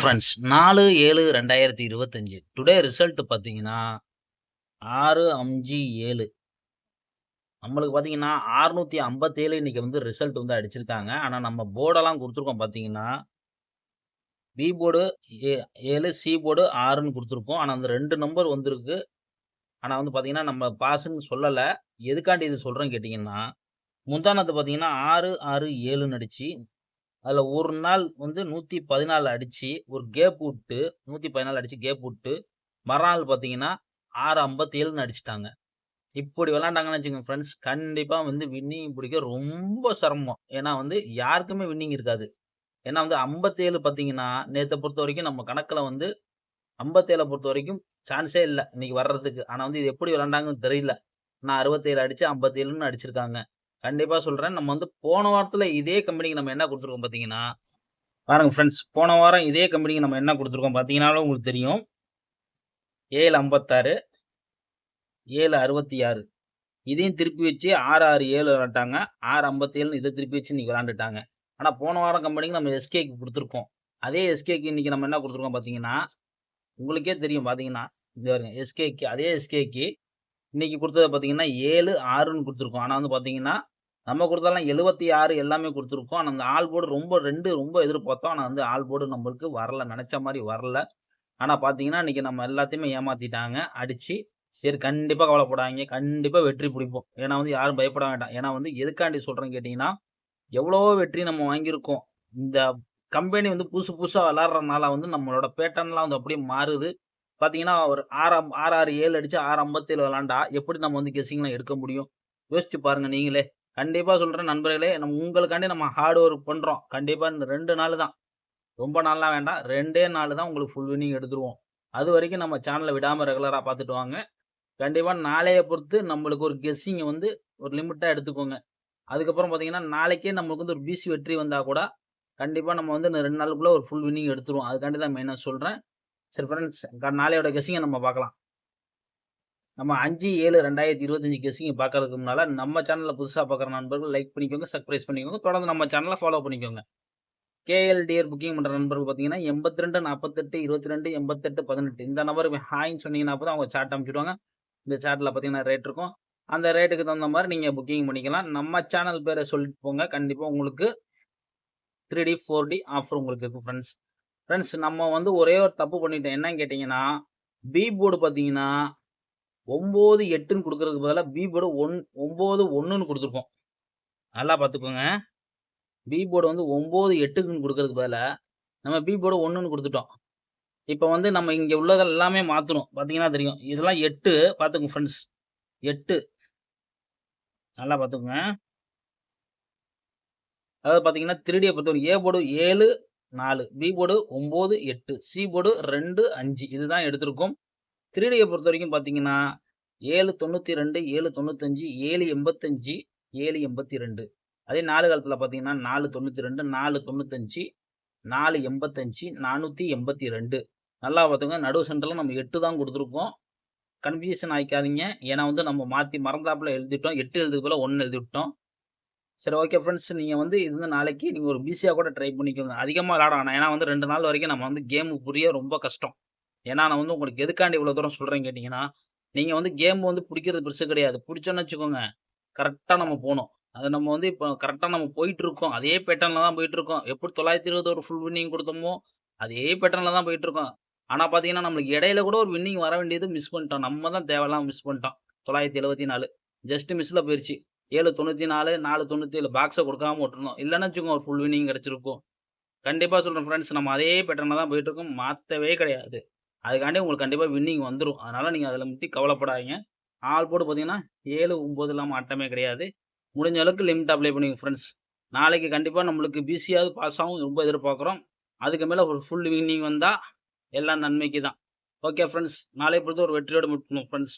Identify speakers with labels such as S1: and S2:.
S1: Friends நாலு ஏழு ரெண்டாயிரத்தி இருபத்தஞ்சு. டுடே ரிசல்ட் பார்த்தீங்கன்னா ஆறு அஞ்சு ஏழு. நம்மளுக்கு பார்த்தீங்கன்னா ஆறுநூற்றி ஐம்பத்தேழு இன்னைக்கு வந்து ரிசல்ட் வந்து அடிச்சிருக்காங்க. ஆனால் நம்ம போர்டெல்லாம் கொடுத்துருக்கோம் பார்த்தீங்கன்னா பி போர்டு ஏ ஏழு சி போர்டு ஆறுன்னு கொடுத்துருக்கோம். ஆனால் அந்த ரெண்டு நம்பர் வந்திருக்கு. ஆனால் வந்து பார்த்தீங்கன்னா நம்ம பாஸுன்னு சொல்லலை. எதுக்காண்டி இது சொல்கிறேன்னு கேட்டிங்கன்னா முந்தானத்தை பார்த்தீங்கன்னா ஆறு ஆறு ஏழுன்னு அடிச்சு அதில் ஒரு நாள் வந்து நூற்றி பதினாலு அடித்து ஒரு கேப் விட்டு நூற்றி பதினாலு அடித்து கேப் விட்டு மறுநாள் பார்த்தீங்கன்னா ஆறு ஐம்பத்தேழுன்னு அடிச்சிட்டாங்க. இப்படி விளாண்டாங்கன்னு வச்சுக்கோங்க ஃப்ரெண்ட்ஸ் கண்டிப்பாக வந்து வின்னிங் பிடிக்க ரொம்ப சிரமம். ஏன்னா வந்து யாருக்குமே வின்னிங் இருக்காது. ஏன்னா வந்து ஐம்பத்தேழு பார்த்தீங்கன்னா நேற்றை பொறுத்த வரைக்கும் நம்ம கணக்கில் வந்து ஐம்பத்தேழை பொறுத்த வரைக்கும் சான்ஸே இல்லை இன்னைக்கு வர்றதுக்கு. ஆனால் வந்து இது எப்படி விளாண்டாங்கன்னு தெரியல. நான் அறுபத்தேழு அடித்து ஐம்பத்தேழுன்னு அடிச்சிருக்காங்க. கண்டிப்பாக சொல்கிறேன் நம்ம வந்து போன வாரத்தில் இதே கம்பெனிக்கு நம்ம என்ன கொடுத்துருக்கோம் பார்த்தீங்கன்னா பாருங்கள் ஃப்ரெண்ட்ஸ் போன வாரம் இதே கம்பெனிக்கு நம்ம என்ன கொடுத்துருக்கோம் பார்த்தீங்கன்னாலும் உங்களுக்கு தெரியும். ஏழு ஐம்பத்தாறு ஏழு அறுபத்தி ஆறு இதையும் திருப்பி வச்சு ஆறு ஆறு ஏழு விளாண்டாங்க. ஆறு ஐம்பத்தேழுன்னு இதை திருப்பி வச்சு இன்றைக்கி விளாண்டுட்டாங்க. ஆனால் போன வாரம் கம்பெனிக்கு நம்ம எஸ்கேக்கு கொடுத்துருக்கோம். அதே எஸ்கேக்கு இன்றைக்கி நம்ம என்ன கொடுத்துருக்கோம் பார்த்தீங்கன்னா உங்களுக்கே தெரியும் பார்த்தீங்கன்னா இந்த பாருங்க எஸ்கேக்கு அதே எஸ்கேக்கு இன்றைக்கி கொடுத்தது பார்த்தீங்கன்னா ஏழு ஆறுன்னு கொடுத்துருக்கோம். ஆனால் வந்து பார்த்தீங்கன்னா நம்ம கொடுத்தாலும் எழுபத்தி ஆறு எல்லாமே கொடுத்துருக்கோம். ஆனால் அந்த ஆல் போர்டு ரொம்ப ரெண்டு ரொம்ப எதிர்பார்த்தோம். ஆனால் வந்து ஆல் போர்டு நம்மளுக்கு வரல. நினச்ச மாதிரி வரல. ஆனால் பார்த்தீங்கன்னா இன்றைக்கி நம்ம எல்லாத்தையுமே ஏமாற்றிட்டாங்க அடித்து சரி கண்டிப்பாக கவலைப்படாங்க கண்டிப்பாக வெற்றி பிடிப்போம். ஏன்னா வந்து யாரும் பயப்பட வேண்டாம். ஏன்னா வந்து எதுக்காண்டி சொல்கிறேன்னு கேட்டிங்கன்னா எவ்வளோ வெற்றி நம்ம வாங்கியிருக்கோம். இந்த கம்பெனி வந்து புதுசு புதுசாக விளாட்றதுனால வந்து நம்மளோட பேட்டர்ன்லாம் வந்து அப்படியே மாறுது. பார்த்தீங்கன்னா ஒரு ஆறாம் ஆறு ஆறு ஏழு அடித்து ஆறு ஐம்பத்தேழு விளாண்டா எப்படி நம்ம வந்து கெஸிங்லாம் எடுக்க முடியும்? யோசிச்சு பாருங்கள் நீங்களே. கண்டிப்பாக சொல்கிறேன் நண்பர்களே நம்ம உங்களுக்காண்டி நம்ம ஹார்ட் ஒர்க் பண்ணுறோம் கண்டிப்பாக இந்த ரெண்டு நாள் தான். ரொம்ப நாள்லாம் வேண்டாம். ரெண்டே நாள் தான் உங்களுக்கு ஃபுல் வினிங் எடுத்துருவோம். அது வரைக்கும் நம்ம சேனலை விடாமல் ரெகுலராக பார்த்துட்டு வாங்க. கண்டிப்பாக நாளையை பொறுத்து நம்மளுக்கு ஒரு கெஸ்ஸிங்கை வந்து ஒரு லிமிட்டாக எடுத்துக்கோங்க. அதுக்கப்புறம் பார்த்தீங்கன்னா நாளைக்கே நம்மளுக்கு வந்து ஒரு பிசி வெற்றி வந்தால் கூட கண்டிப்பாக நம்ம வந்து ரெண்டு நாளுக்குள்ளே ஒரு ஃபுல் வின்னிங் எடுத்துருவோம். அதுக்காண்டி தான் மெயினாக சொல்கிறேன் சரி ஃப்ரெண்ட்ஸ் நாளையோட கெஸ்ஸிங்கை நம்ம பார்க்கலாம். நம்ம அஞ்சு ஏழு ரெண்டாயிரத்தி இருபத்தஞ்சி கெஸ்ஸிங்கை பார்க்கறதுக்கு முன்னால் நம்ம சேனலில் புதுசாக பார்க்குற நண்பர்கள் லைக் பண்ணிக்கோங்க சப்ஸ்கிரைப் பண்ணிக்கோங்க. தொடர்ந்து நம்ம சேனலை ஃபாலோ பண்ணிக்கோங்க. கேஎல்டிஆர் புக்கிங் பண்ணுற நண்பர்கள் பார்த்தீங்கன்னா எண்பத்தி ரெண்டு நாற்பத்தெட்டு இருபத்தி ரெண்டு எண்பத்தெட்டு பதினெட்டு இந்த நம்பருக்கு ஹாய்ன்னு சொன்னீங்கன்னா தான் அவங்க சாட் அனுப்பிச்சிடுவாங்க. இந்த சாட்டில் பார்த்தீங்கன்னா ரேட் இருக்கும். அந்த ரேட்டுக்கு தகுந்த மாதிரி நீங்கள் புக்கிங் பண்ணிக்கலாம். நம்ம சேனல் பேரை சொல்லிட்டு போங்க. கண்டிப்பாக உங்களுக்கு three D four D offer உங்களுக்கு இருக்கும் ஃப்ரெண்ட்ஸ் ஃப்ரெண்ட்ஸ் நம்ம வந்து ஒரே ஒரு தப்பு பண்ணிட்டோம். என்னன்னு கேட்டிங்கன்னா பி போர்டு பார்த்தீங்கன்னா ஒம்பது எட்டுன்னு கொடுக்கறதுக்கு பதிலாக பி போர்டு ஒன் ஒம்பது ஒன்றுன்னு கொடுத்துருப்போம். நல்லா பார்த்துக்கோங்க. பி போர்டு வந்து ஒம்பது எட்டுக்குன்னு கொடுக்கறதுக்கு பதிலாக நம்ம பி போர்டு ஒன்றுன்னு கொடுத்துட்டோம். இப்போ வந்து நம்ம இங்கே உள்ளதெல்லாம் எல்லாமே மாற்றணும் பார்த்தீங்கன்னா தெரியும். இதெல்லாம் எட்டு. பார்த்துக்கோங்க ஃப்ரெண்ட்ஸ் எட்டு. நல்லா பார்த்துக்கோங்க. அதாவது பார்த்தீங்கன்னா த்ரீடியை பொறுத்தவரை ஏ போர்டு ஏழு நாலு. பி போர்டு ஒம்பது எட்டு. சி போர்டு ரெண்டு அஞ்சு. இதுதான் எடுத்திருக்கோம். த்ரீடியை பொறுத்த வரைக்கும் பார்த்தீங்கன்னா ஏழு தொண்ணூற்றி ரெண்டு ஏழு தொண்ணூத்தஞ்சு ஏழு எண்பத்தஞ்சு ஏழு எண்பத்தி ரெண்டு அதே நாலு காலத்தில் பார்த்தீங்கன்னா நாலு தொண்ணூற்றி ரெண்டு நாலு தொண்ணூத்தஞ்சு நாலு எண்பத்தஞ்சு நானூற்றி எண்பத்தி ரெண்டு நல்லா பார்த்துங்க. நடுவு சென்டரில் நம்ம எட்டு தான் கொடுத்துருக்கோம். கன்ஃபியூஷன் ஆகிக்காதீங்க ஏன்னா வந்து நம்ம மாற்றி மறந்தாப்பில் எழுதிட்டோம். எட்டு எழுதுக்கு போல் ஒன்று எழுதிவிட்டோம். சரி ஓகே ஃப்ரெண்ட்ஸ் நீங்கள் வந்து இது வந்து நாளைக்கு நீங்கள் ஒரு பிஸியாக கூட ட்ரை பண்ணிக்கோங்க. அதிகமாக விளாட ஏன்னா வந்து ரெண்டு நாள் வரைக்கும் நம்ம வந்து கேமு புரிய ரொம்ப கஷ்டம். ஏன்னா நான் வந்து உங்களுக்கு எதுக்காண்டி இவ்வளோ தூரம் சொல்கிறேன்னு கேட்டிங்கன்னா நீங்கள் வந்து கேம் வந்து பிடிக்கிறது பெருசு கிடையாது. பிடிச்சோன்னு வச்சுக்கோங்க கரெக்டாக நம்ம போகணும். அது நம்ம வந்து இப்போ கரெக்டாக நம்ம போயிட்டுருக்கோம். அதே பேட்டர்னில் தான் போயிட்டுருக்கோம். எப்படி தொள்ளாயிரத்தி இருபத்தோரு ஃபுல் வின்னிங் கொடுத்தோமோ அதே பேட்டர்னில் தான் போயிட்டுருக்கோம். ஆனால் பார்த்தீங்கன்னா நம்மளுக்கு இடையில கூட ஒரு வின்னிங் வர வேண்டியது மிஸ் பண்ணிட்டோம். நம்ம தான் தேவையில்லாம மிஸ் பண்ணிட்டோம். தொள்ளாயிரத்தி எழுபத்தி நாலு. ஜஸ்ட் மிஸ்ஸில் போயிடுச்சு ஏழு தொண்ணூற்றி நாலு நாலு தொண்ணூற்றி ஏழு பாக்ஸை கொடுக்காம விட்டுருந்தோம் இல்லைன்னு வச்சுக்கோங்க ஒரு ஃபுல் வின்னிங் கிடச்சிருக்கும். கண்டிப்பாக சொல்கிறேன் ஃப்ரெண்ட்ஸ் நம்ம அதே பேட்டர்னில் தான் போயிட்டு இருக்கோம் மாற்றவே கிடையாது. அதுக்காண்டி உங்களுக்கு கண்டிப்பாக வின்னிங் வந்துடும் அதனால் நீங்கள் அதில் முட்டி கவலைப்படாதீங்க. ஆள் போட்டு பார்த்தீங்கன்னா ஏழு ஒம்பது இல்லாமல் ஆட்டமே கிடையாது. முடிஞ்ச அளவுக்கு லிமிட் அப்ளை பண்ணுங்க ஃப்ரெண்ட்ஸ் நாளைக்கு கண்டிப்பாக நம்மளுக்கு பிஸியாவது பாஸ் ஆகும். ரொம்ப எதிர்பார்க்குறோம். அதுக்கு மேலே ஒரு ஃபுல் வின்னிங் வந்தால் எல்லாம் நன்மைக்கு தான் ஓகே ஃப்ரெண்ட்ஸ் நாளை பொறுத்து ஒரு வெற்றியோடு முட்டணும் ஃப்ரெண்ட்ஸ்